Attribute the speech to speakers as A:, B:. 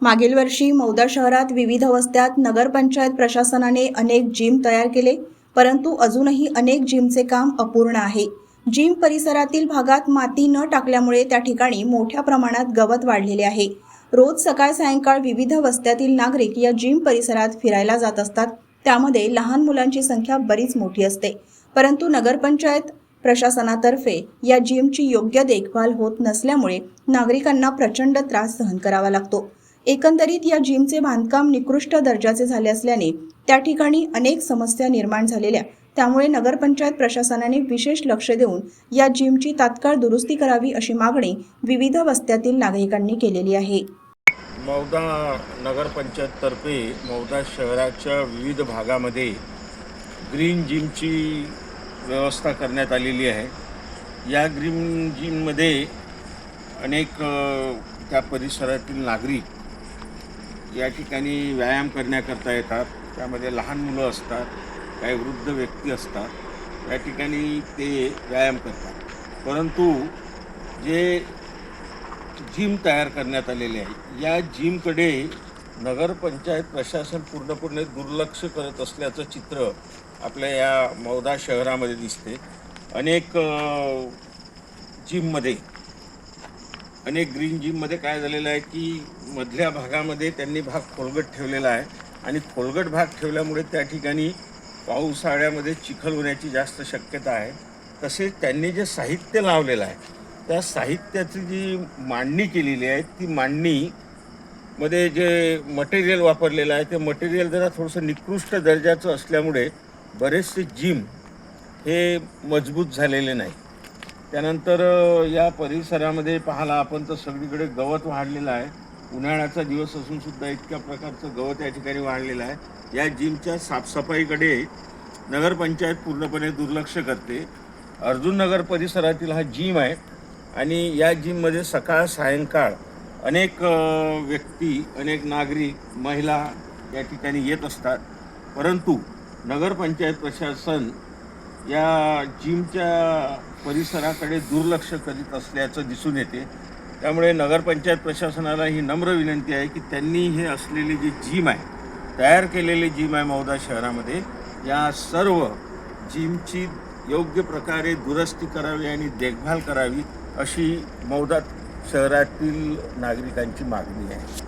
A: मागील वर्षी मौदा शहरात विविध वस्त्यात नगरपंचायत प्रशासनाने अनेक जिम तयार केले परंतु अजूनही अनेक जिमचे काम अपूर्ण आहे. जिम परिसरातील भागात माती न टाकल्यामुळे त्या ठिकाणी मोठ्या प्रमाणात गवत वाढलेले आहे. रोज सकाळ सायंकाळ विविध वस्त्यातील नागरिक या जिम परिसरात फिरायला जात असतात. त्यामध्ये लहान मुलांची संख्या बरीच मोठी असते. परंतु नगरपंचायत प्रशासनातर्फे या जिमची योग्य देखभाल होत नसल्यामुळे नागरिकांना प्रचंड त्रास सहन करावा लागतो. एकंदरीत या जिमचे बांधकाम निकृष्ट दर्जाचे झाले असल्याने त्या ठिकाणी अनेक समस्या निर्माण झालेल्या त्यामुळे नगरपंचायत प्रशासनाने विशेष लक्ष देऊन या जिमची तात्काळ दुरुस्ती करावी अशी मागणी विविध वस्त्यातील नागरिकांनी केलेली आहे.
B: मौदा नगरपंचायततर्फे मौदा शहराच्या विविध भागामध्ये ग्रीन जिमची व्यवस्था करण्यात आलेली आहे. या ग्रीन जिममध्ये अनेक त्या परिसरातील नागरिक या ठिकाणी व्यायाम करण्याकरता येतात. त्यामध्ये लहान मुलं असतात काही वृद्ध व्यक्ती असतात. या ठिकाणी ते व्यायाम करतात. परंतु जे जिम तयार करण्यात आलेले आहे या जिमकडे नगरपंचायत प्रशासन पूर्णपणे दुर्लक्ष करत असल्याचं चित्र आपल्या या मौदा शहरामध्ये दिसते. अनेक जिममध्ये अनेक ग्रीन जिममध्ये काय झालेलं आहे की मधल्या भागामध्ये त्यांनी भाग खोलगट ठेवलेला आहे आणि खोलगट भाग ठेवल्यामुळे त्या ठिकाणी पावसाळ्यामध्ये चिखल होण्याची जास्त शक्यता आहे. तसेच त्यांनी जे साहित्य लावलेलं आहे त्या साहित्याची जी मांडणी केलेली आहे ती मांडणी मध्ये जे मटेरियल वापरलेलं आहे ते मटेरियल जरा थोडंसं निकृष्ट दर्जाचं असल्यामुळे बरेचसे जिम हे मजबूत झालेले नाही. त्यानंतर या परिसरामध्ये पाहायला आपण तर सगळीकडे गवत वाढलेलं आहे. उन्हाळ्याचा दिवस असूनसुद्धा इतक्या प्रकारचं गवत या ठिकाणी वाढलेलं आहे. या जिमच्या साफसफाईकडे नगरपंचायत पूर्णपणे दुर्लक्ष करते. अर्जुन नगर परिसरातील हा जिम आहे आणि या जिममध्ये सकाळ सायंकाळ अनेक व्यक्ती अनेक नागरिक महिला या ठिकाणी येत असतात. परंतु नगरपंचायत प्रशासन या जिमच्या परिसराकडे दुर्लक्ष करीत असल्याचं दिसून येते. त्यामुळे नगरपंचायत प्रशासनाला ही नम्र विनंती आहे की त्यांनी हे असलेली जी जिम आहे तयार केलेली जिम आहे मौदा शहरामध्ये या सर्व जिमची योग्य प्रकारे दुरुस्ती करावी आणि देखभाल करावी अशी मौदा शहरातील नागरिकांची मागणी आहे.